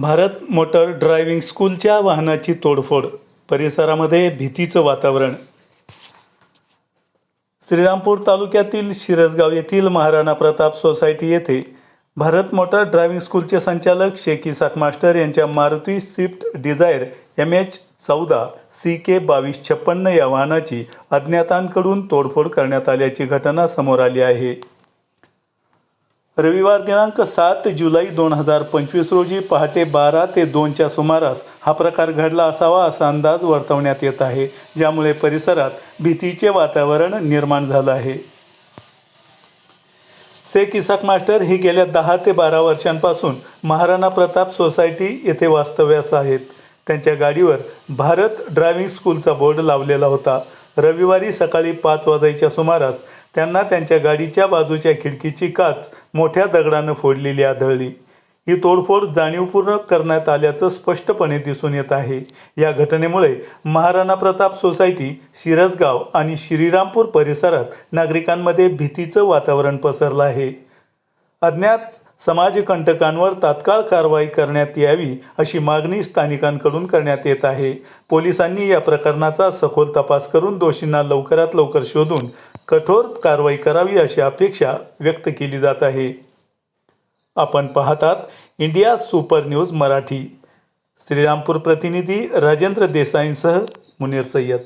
Bharat motor driving स्कूलच्या वाहनाची तोडफोड परिसरामध्ये भीतीचं वातावरण. श्रीरामपूर तालुक्यातील शिरसगाव येथील महाराणा प्रताप सोसायटी येथे भारत मोटर ड्रायव्हिंग स्कूलचे संचालक शेख इसाक मास्टर यांच्या Maruti Swift Dzire M H चौदा सी के बावीस छप्पन्न या वाहनाची अज्ञातांकडून तोडफोड करण्यात आल्याची घटना समोर आली आहे. रविवार दिनांक सात जुलै दोन हजार पंचवीस रोजी पहाटे बारा ते दोनच्या सुमारास हा प्रकार घडला असावा असा अंदाज वर्तवण्यात येत आहे ज्यामुळे परिसरात भीतीचे वातावरण निर्माण झालं आहे. शेख इसाक मास्टर हे गेल्या दहा ते बारा वर्षांपासून महाराणा प्रताप सोसायटी येथे वास्तव्यास आहेत. त्यांच्या गाडीवर भारत ड्रायव्हिंग स्कूलचा बोर्ड लावलेला होता. रविवारी सकाळी पाच वाजायच्या सुमारास त्यांना त्यांच्या गाडीच्या बाजूच्या खिडकीची काच मोठ्या दगडानं फोडलेली आढळली. ही तोडफोड जाणीवपूर्ण करण्यात आल्याचं स्पष्टपणे दिसून येत आहे. या घटनेमुळे महाराणा प्रताप सोसायटी शिरसगाव आणि श्रीरामपूर परिसरात नागरिकांमध्ये भीतीचं वातावरण पसरलं आहे. अज्ञात समाजकंटकांवर तात्काळ कारवाई करण्यात यावी अशी मागणी स्थानिकांकडून करण्यात येत आहे. पोलिसांनी या प्रकरणाचा सखोल तपास करून दोषींना लवकरात लवकर शोधून कठोर कारवाई करावी अशी अपेक्षा व्यक्त केली जात आहे. आपण पाहतात India Super News Marathi. Shrirampur प्रतिनिधी राजेंद्र देसाईंसह मुनीर सय्यद.